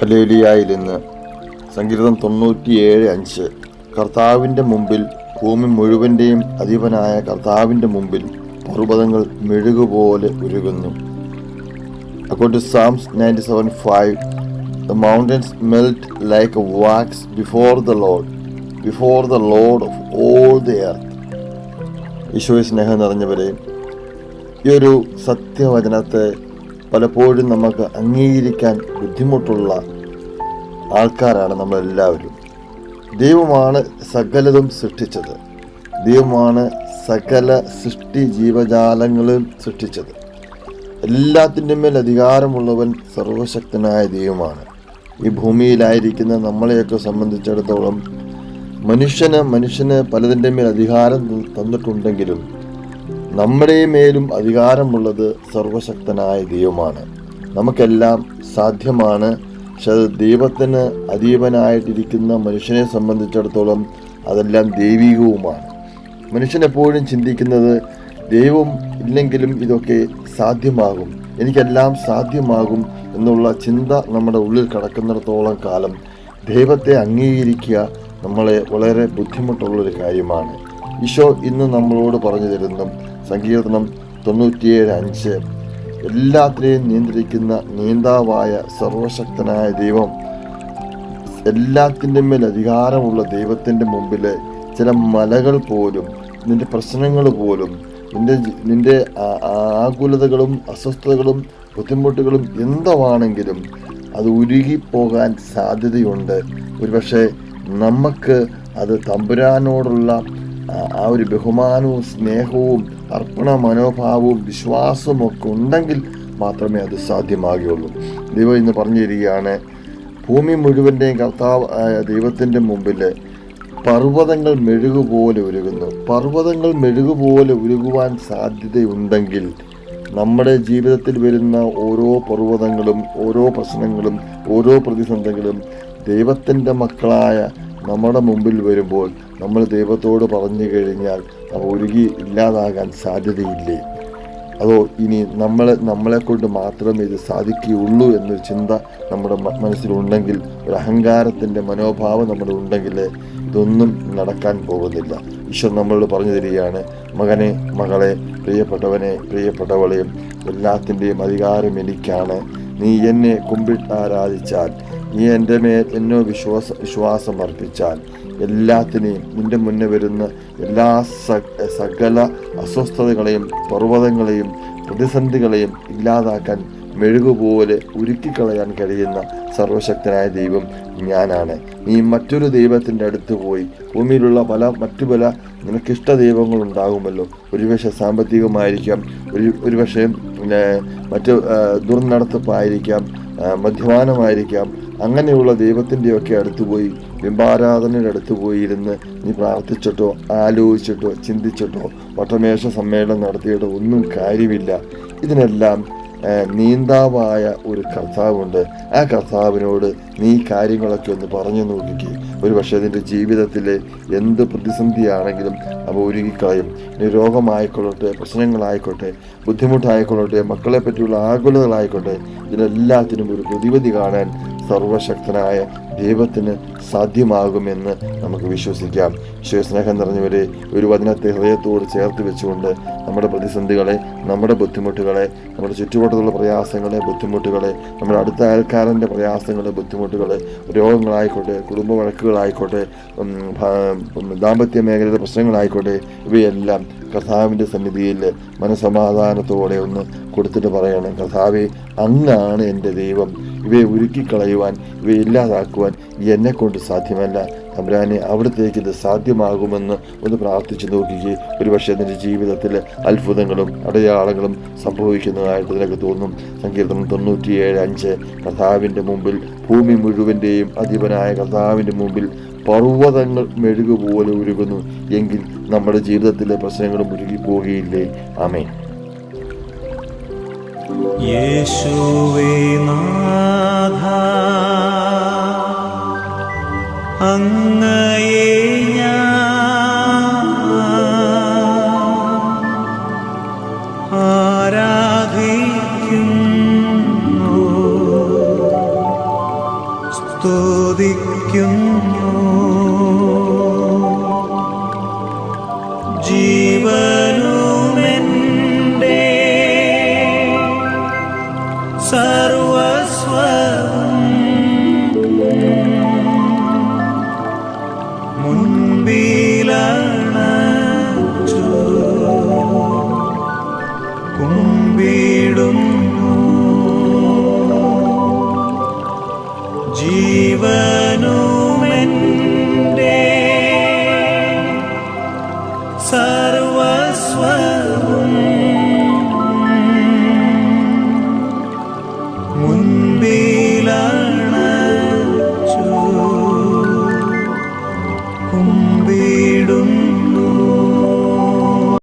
ഹലേലിയായിൽ നിന്ന് സങ്കീർത്തം തൊണ്ണൂറ്റിയേഴ് അഞ്ച് കർത്താവിന്റെ മുമ്പിൽ ഭൂമി മുഴുവന്റെയും അധിപനായ കർത്താവിന്റെ മുമ്പിൽ പർവതങ്ങൾ മെഴുകുപോലെ ഉരുകുന്നു According to Psalms 97 5, the mountains melt like wax before the Lord, before the Lord of all the earth. ഈശോയെ സ്നേഹം നിറഞ്ഞവരെ ഈ ഒരു സത്യവചനത്തെ പലപ്പോഴും നമുക്ക് അംഗീകരിക്കാൻ ബുദ്ധിമുട്ടുള്ള ആൾക്കാരാണ് നമ്മളെല്ലാവരും. ദൈവമാണ് സകലതും സൃഷ്ടിച്ചത്. ദൈവമാണ് സകല സൃഷ്ടി ജീവജാലങ്ങളും സൃഷ്ടിച്ചത്. എല്ലാത്തിന്റെ മേൽ അധികാരമുള്ളവൻ സർവശക്തനായ ദൈവമാണ്. ഈ ഭൂമിയിലായിരിക്കുന്ന നമ്മളെയൊക്കെ സംബന്ധിച്ചിടത്തോളം മനുഷ്യന് മനുഷ്യന് പലതിന്റെ മേൽ അധികാരം തന്നിട്ടുണ്ടെങ്കിലും നമ്മുടെ മേലും അധികാരമുള്ളത് സർവശക്തനായ ദൈവമാണ്. നമുക്കെല്ലാം സാധ്യമാണ്. പക്ഷെ അത് ദൈവത്തിന് അതീവനായിട്ടിരിക്കുന്ന മനുഷ്യനെ സംബന്ധിച്ചിടത്തോളം അതെല്ലാം ദൈവികവുമാണ്. മനുഷ്യൻ എപ്പോഴും ചിന്തിക്കുന്നത് ദൈവം ഇല്ലെങ്കിലും ഇതൊക്കെ സാധ്യമാകും. എനിക്കെല്ലാം സാധ്യമാകും എന്നുള്ള ചിന്ത നമ്മുടെ ഉള്ളിൽ കിടക്കുന്നിടത്തോളം കാലം ദൈവത്തെ അംഗീകരിക്കുക നമ്മളെ വളരെ ബുദ്ധിമുട്ടുള്ളൊരു കാര്യമാണ്. ഈശോ ഇന്ന് നമ്മളോട് പറഞ്ഞു തരുന്നു സങ്കീർത്തനം തൊണ്ണൂറ്റിയേഴ് അഞ്ച്. എല്ലാത്തിനെയും നിയന്ത്രിക്കുന്ന നീന്താവായ സർവശക്തനായ ദൈവം എല്ലാത്തിന്റെ മേൽ അധികാരമുള്ള ദൈവത്തിന്റെ മുമ്പിൽ ചില മലകൾ പോലും നിന്റെ പ്രശ്നങ്ങൾ പോലും നിന്റെ നിന്റെ ആകുലതകളും അസ്വസ്ഥതകളും ബുദ്ധിമുട്ടുകളും എന്തുവാണെങ്കിലും അത് ഉരുകിപ്പോകാൻ സാധ്യതയുണ്ട്. ഒരുപക്ഷെ നമുക്ക് അത് തമ്പുരാനോടുള്ള ആ- ഒരു ബഹുമാനവും സ്നേഹവും അർപ്പണ മനോഭാവവും വിശ്വാസവും ഒക്കെ ഉണ്ടെങ്കിൽ മാത്രമേ അത് സാധ്യമാകുകയുള്ളൂ. ദൈവം ഇന്ന് പറഞ്ഞു തരികയാണ് ഭൂമി മുഴുവന്റെയും കർത്താവ് ദൈവത്തിന്റെ മുമ്പിൽ പർവതങ്ങൾ മെഴുകുപോലെ ഉരുകുന്നു. പർവതങ്ങൾ മെഴുകുപോലെ ഉരുകുവാൻ സാധ്യതയുണ്ടെങ്കിൽ നമ്മുടെ ജീവിതത്തിൽ വരുന്ന ഓരോ പർവതങ്ങളും ഓരോ പ്രശ്നങ്ങളും ഓരോ പ്രതിസന്ധികളും ദൈവത്തിന്റെ മക്കളായ നമ്മുടെ മുമ്പിൽ വരുമ്പോൾ നമ്മൾ ദൈവത്തോട് പറഞ്ഞു കഴിഞ്ഞാൽ ഒരുകി ഇല്ലാതാകാൻ സാധ്യതയില്ലേ? അതോ ഇനി നമ്മളെ കൊണ്ട് മാത്രമേ ഇത് സാധിക്കുകയുള്ളൂ എന്നൊരു ചിന്ത നമ്മുടെ മനസ്സിലുണ്ടെങ്കിൽ ഒരു അഹങ്കാരത്തിന്റെ മനോഭാവം നമ്മുടെ ഉണ്ടെങ്കിൽ ഇതൊന്നും നടക്കാൻ പോകുന്നില്ല. ഈശ്വർ നമ്മളോട് പറഞ്ഞു തരികയാണ് മകനെ മകളെ പ്രിയപ്പെട്ടവനെ പ്രിയപ്പെട്ടവളെയും എല്ലാത്തിന്റെയും അധികാരം എനിക്കാണ്. നീ എന്നെ കുമ്പിട്ട് ആരാധിച്ചാൽ നീ എന്റെ മേൽ എന്നോ വിശ്വാസ വിശ്വാസം അർപ്പിച്ചാൽ എല്ലാത്തിനെയും നിന്റെ മുന്നേ വരുന്ന എല്ലാ സകല അസ്വസ്ഥതകളെയും പർവതങ്ങളെയും പ്രതിസന്ധികളെയും ഇല്ലാതാക്കാൻ മെഴുകുപോലെ ഉരുക്കിക്കളയാൻ കഴിയുന്ന സർവശക്തനായ ദൈവം ഞാനാണ്. നീ മറ്റൊരു ദൈവത്തിന്റെ അടുത്ത് പോയി ഭൂമിയിലുള്ള പല മറ്റു പല നിനക്കിഷ്ട ദൈവങ്ങളുണ്ടാകുമല്ലോ. ഒരുപക്ഷെ സാമ്പത്തികമായിരിക്കാം ഒരു ഒരുപക്ഷെ മറ്റ് ദുർനടത്തിപ്പായിരിക്കാം മദ്യപാനമായിരിക്കാം അങ്ങനെയുള്ള ദൈവത്തിന്റെയൊക്കെ അടുത്ത് പോയി ബിംബാരാധനയുടെ അടുത്ത് പോയി ഇരുന്ന് നീ പ്രാർത്ഥിച്ചിട്ടോ ആലോചിച്ചിട്ടോ ചിന്തിച്ചിട്ടോ വട്ടമേശ സമ്മേളനം നടത്തിയിട്ടോ ഒന്നും കാര്യമില്ല. ഇതിനെല്ലാം നീന്താവായ ഒരു കർത്താവുണ്ട്. ആ കർത്താവിനോട് നീ കാര്യങ്ങളൊക്കെ ഒന്ന് പറഞ്ഞു നോക്കി ഒരു പക്ഷേ നിന്റെ ജീവിതത്തിലെ എന്ത് പ്രതിസന്ധിയാണെങ്കിലും അവ ഒരുങ്ങിക്കളയും. ഇനി രോഗമായിക്കൊള്ളട്ടെ പ്രശ്നങ്ങളായിക്കോട്ടെ ബുദ്ധിമുട്ടായിക്കൊള്ളട്ടെ മക്കളെ പറ്റിയുള്ള ആകുലതകളായിക്കോട്ടെ ഇതിനെല്ലാത്തിനും ഒരു പ്രതിവിധി കാണാൻ സർവശക്തനായ ദൈവത്തിന് സാധ്യമാകുമെന്ന് നമുക്ക് വിശ്വസിക്കാം. വിശ്വസ്നേഹം നിറഞ്ഞവരെ ഒരു വചനത്തെ ഹൃദയത്തോട് ചേർത്ത് വെച്ചുകൊണ്ട് നമ്മുടെ പ്രതിസന്ധികളെ നമ്മുടെ ബുദ്ധിമുട്ടുകളെ നമ്മുടെ ചുറ്റുവട്ടത്തുള്ള പ്രയാസങ്ങളെ ബുദ്ധിമുട്ടുകളെ നമ്മുടെ അടുത്ത അയൽക്കാരന്റെ പ്രയാസങ്ങളെ ബുദ്ധിമുട്ടുകളെ രോഗങ്ങളായിക്കോട്ടെ കുടുംബ വഴക്കുകളായിക്കോട്ടെ ദാമ്പത്യ മേഖലയിലെ പ്രശ്നങ്ങളായിക്കോട്ടെ ഇവയെല്ലാം കർത്താവിന്റെ സന്നിധിയിൽ മനസമാധാനത്തോടെ ഒന്ന് കൊടുത്തിട്ട് പറയണം. കർത്താവെ അങ്ങാണ് എന്റെ ദൈവം. ഇവയെ ഉരുക്കിക്കളയുവാൻ ഇവയെ ഇല്ലാതാക്കുവാൻ എന്നെക്കൊണ്ട് സാധ്യമല്ല. തമ്പുരാനെ അവിടത്തേക്ക് ഇത് സാധ്യമാകുമെന്ന് ഒന്ന് പ്രാർത്ഥിച്ചു നോക്കുകയും ഒരുപക്ഷെ നിന്റെ ജീവിതത്തിൽ അത്ഭുതങ്ങളും അടയാളങ്ങളും സംഭവിക്കുന്നതായിട്ട് നിനക്ക് തോന്നും. സങ്കീർത്തനം തൊണ്ണൂറ്റിയേഴ് അഞ്ച്. കർത്താവിന്റെ മുമ്പിൽ ഭൂമി മുഴുവന്റെയും അധിപനായ കർത്താവിന്റെ മുമ്പിൽ പർവതങ്ങൾ മെഴുകുപോലെ ഉരുകുന്നു. എങ്കിൽ നമ്മുടെ ജീവിതത്തിലെ പ്രശ്നങ്ങളും ഉരുകിപ്പോകുകയില്ലേ ആമേ യേശുവേ നാഥ ആരാധിക്കുന്നു സ്തുതിക്കുന്നു. ജീവനുമെന്റെ സർവസ്വം മുൻപിലണച്ചു ജീവനുമെന്റെ